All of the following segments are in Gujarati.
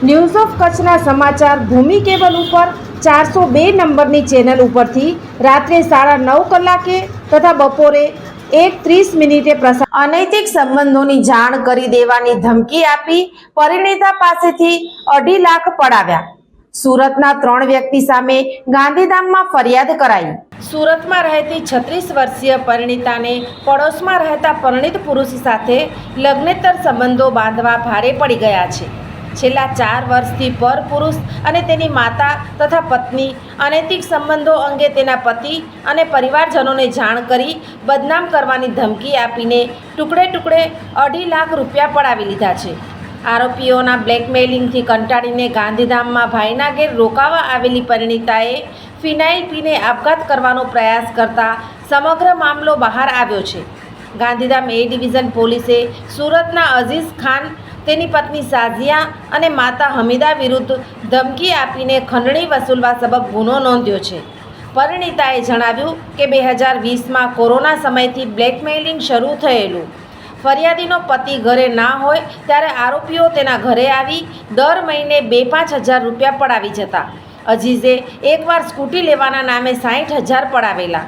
news of કચ્છના સમાચાર ભૂમિ કેબલ ઉપર ચારસો બે નંબરની ચેનલ ઉપરથી રાત્રે સાડા નવ કલાકે તથા બપોરે એક ત્રીસ મિનિટે પ્રસાર અનૈતિક સંબંધોની જાણ કરી દેવાની ધમકી આપી પરિણીતા પાસેથી અઢી લાખ પડાવ્યા. સુરતના ત્રણ વ્યક્તિ સામે ગાંધીધામમાં ફરિયાદ કરાઈ. સુરતમાં રહેતી છત્રીસ વર્ષીય પરિણીતાને પડોશમાં રહેતા પરિણીત પુરુષ સાથે લગ્નેતર સંબંધો બાંધવા ભારે પડી ગયા છે. છેલ્લા ચાર વર્ષથી પર પુરુષ અને તેની માતા તથા પત્ની, અનૈતિક સંબંધો અંગે તેના પતિ અને પરિવારજનોને જાણ કરી બદનામ કરવાની ધમકી આપીને ટુકડે ટુકડે અઢી લાખ રૂપિયા પડાવી લીધા છે. આરોપીઓના બ્લેકમેલિંગથી કંટાળીને ગાંધીધામમાં ભાઈના ઘેર રોકાવા આવેલી પરિણીતાએ ફિનાઇલ પીને આપઘાત કરવાનો પ્રયાસ કરતા સમગ્ર મામલો બહાર આવ્યો છે. ગાંધીધામ એ ડિવિઝન પોલીસે સુરતના અઝીઝ ખાન તેની પત્ની સાઝિયા અને માતા હમીદા વિરુદ્ધ ધમકી આપીને ખંડણી વસૂલવા સબબ ગુનો નોંધ્યો છે. પરિણીતાએ જણાવ્યું કે બે હજાર વીસમાં કોરોના સમયથી બ્લેકમેલિંગ શરૂ થયેલું. ફરિયાદીનો પતિ ઘરે ના હોય ત્યારે આરોપીઓ તેના ઘરે આવી દર મહિને બે પાંચ હજાર રૂપિયા પડાવી જતા. અજીઝે એકવાર સ્કૂટી લેવાના નામે સાઠ હજાર પડાવેલા.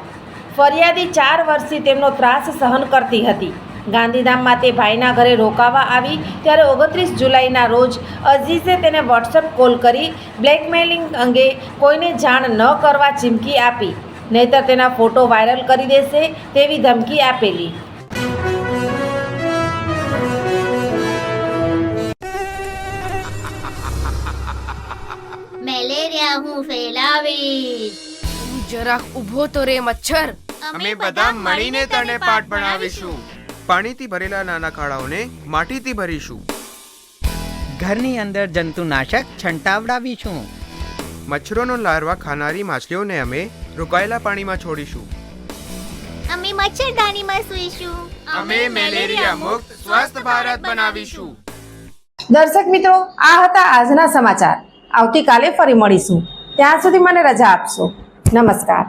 ફરિયાદી ચાર વર્ષથી તેમનો ત્રાસ સહન કરતી હતી. ગાંધીધામમાં તે ભાઈના ઘરે રોકાવા આવી ત્યારે ઓગણત્રીસ જુલાઈના રોજ અઝીઝે તેને વોટ્સએપ કોલ કરી બ્લેકમેલિંગ અંગે કોઈને જાણ ન કરવા ચીમકી આપી. નહીતર તેના ફોટો વાયરલ કરી દેશે તેવી ધમકી આપેલી. મેલેરિયા હું ફેલાવીશ. જરાક ઊભો તો રે મચ્છર. અમે બધા મળીને તને પાઠ ભણાવીશું. પાણીથી ભરેલા નાના ખાડાઓને માટીથી ભરીશું. ઘરની અંદર જંતુનાશક છંટાવડાવીશું મચ્છરોનો લાર્વા ખાનારી માછલીઓને અમે રોકાયેલા પાણીમાં છોડીશું. અમે મચ્છરદાનીમાં સૂઈશું. અમે મેલેરિયા મુક્ત સ્વસ્થ ભારત બનાવીશું. દર્શક મિત્રો આ હતા આજના સમાચાર. આવતીકાલે ફરી મળીશું. ત્યાં સુધી મને રજા આપશો. નમસ્કાર.